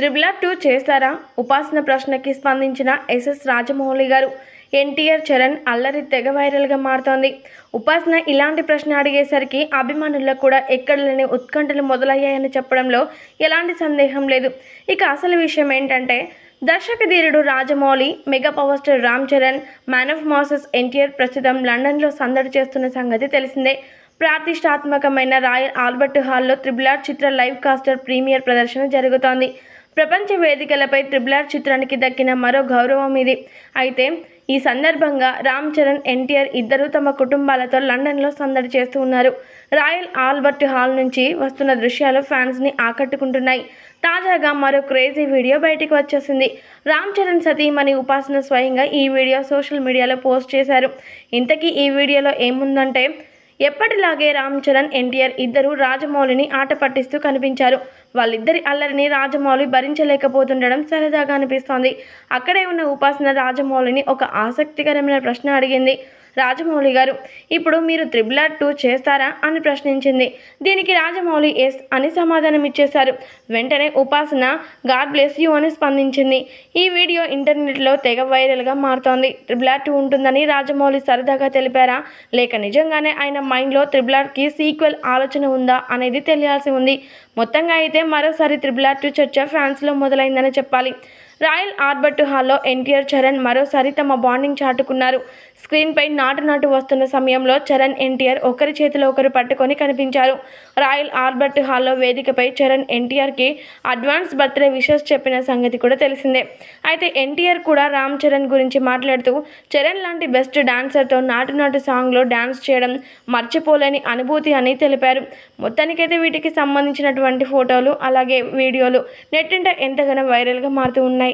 Triple R two చేస్తారా? ఉపాసన ప్రశ్నకి స్పందించిన ఎస్ఎస్ రాజమౌళి గారు ఎన్టీఆర్ చరణ్ అల్లరి తెగ వైరల్గా మారుతోంది. ఉపాసన ఇలాంటి ప్రశ్న అడిగేసరికి అభిమానుల్లో కూడా ఎక్కడ లేని ఉత్కంఠలు మొదలయ్యాయని చెప్పడంలో ఎలాంటి సందేహం లేదు. ఇక అసలు విషయం ఏంటంటే దర్శక ధీరుడు Rajamouli mega power star Ram Charan man of masses NTR ప్రస్తుతం లండన్లో సందడి చేస్తున్న సంగతి తెలిసిందే. ప్రతిష్టాత్మకమైన రాయల్ ఆల్బర్ట్ హాల్లో త్రిబుల్ ఆర్ చిత్ర లైవ్ కాస్టర్ ప్రీమియర్ ప్రదర్శన జరుగుతోంది. ప్రపంచ వేదికలపై ట్రిబుల్ ఆర్ చిత్రానికి దక్కిన మరో గౌరవం ఇది. అయితే ఈ సందర్భంగా రామ్ చరణ్ ఎన్టీఆర్ ఇద్దరు తమ కుటుంబాలతో లండన్లో సందడి చేస్తూ ఉన్నారు. రాయల్ ఆల్బర్ట్ హాల్ నుంచి వస్తున్న దృశ్యాలు ఫ్యాన్స్ని ఆకట్టుకుంటున్నాయి. తాజాగా మరో క్రేజీ వీడియో బయటికి వచ్చేసింది. రామ్ చరణ్ సతీమణి ఉపాసన స్వయంగా ఈ వీడియో సోషల్ మీడియాలో పోస్ట్ చేశారు. ఇంతకీ ఈ వీడియోలో ఏముందంటే ఎప్పటిలాగే రామ్ చరణ్ ఎన్టీఆర్ ఇద్దరు రాజమౌళిని ఆట పట్టిస్తూ కనిపించారు. వాళ్ళిద్దరి అల్లరిని రాజమౌళి భరించలేకపోతుండడం సరదాగా అనిపిస్తోంది. అక్కడే ఉన్న ఉపాసన రాజమౌళిని ఒక ఆసక్తికరమైన ప్రశ్న అడిగింది. రాజమౌళి గారు. ఇప్పుడు మీరు త్రిబుల్ ఆర్ టూ చేస్తారా? అని ప్రశ్నించింది. దీనికి రాజమౌళి ఎస్ అని సమాధానం ఇచ్చేశారు. వెంటనే ఉపాసన గాడ్ బ్లెస్ యూ అని స్పందించింది. ఈ వీడియో ఇంటర్నెట్లో తెగ వైరల్గా మారుతోంది. త్రిబుల్ ఆర్ టూ ఉంటుందని రాజమౌళి సరదాగా తెలిపారా? లేక నిజంగానే ఆయన మైండ్లో త్రిబుల్ ఆర్కి సీక్వెల్ ఆలోచన ఉందా అనేది తెలియాల్సి ఉంది. మొత్తంగా అయితే మరోసారి త్రిబుల్ ఆర్ టూ చర్చ ఫ్యాన్స్లో మొదలైందని చెప్పాలి. రాయల్ ఆర్బర్ట్ హాల్లో ఎన్టీఆర్ చరణ్ మరోసారి తమ బాండింగ్ చాటుకున్నారు. స్క్రీన్పై నాటు నాటు వస్తున్న సమయంలో చరణ్ ఎన్టీఆర్ ఒకరి చేతిలో ఒకరు పట్టుకొని కనిపించారు. రాయల్ ఆల్బర్ట్ హాల్లో వేదికపై చరణ్ ఎన్టీఆర్కి అడ్వాన్స్ బర్త్డే విషెస్ చెప్పిన సంగతి కూడా తెలిసిందే. అయితే ఎన్టీఆర్ కూడా రామ్ చరణ్ గురించి మాట్లాడుతూ చరణ్ లాంటి బెస్ట్ డాన్సర్తో నాటు నాటు సాంగ్లో డాన్స్ చేయడం మర్చిపోలేని అనుభూతి అని తెలిపారు. మొత్తానికైతే వీటికి సంబంధించినటువంటి ఫోటోలు అలాగే వీడియోలు నెట్టింట ఎంతగానో వైరల్గా మారుతూ ఉన్నాయి.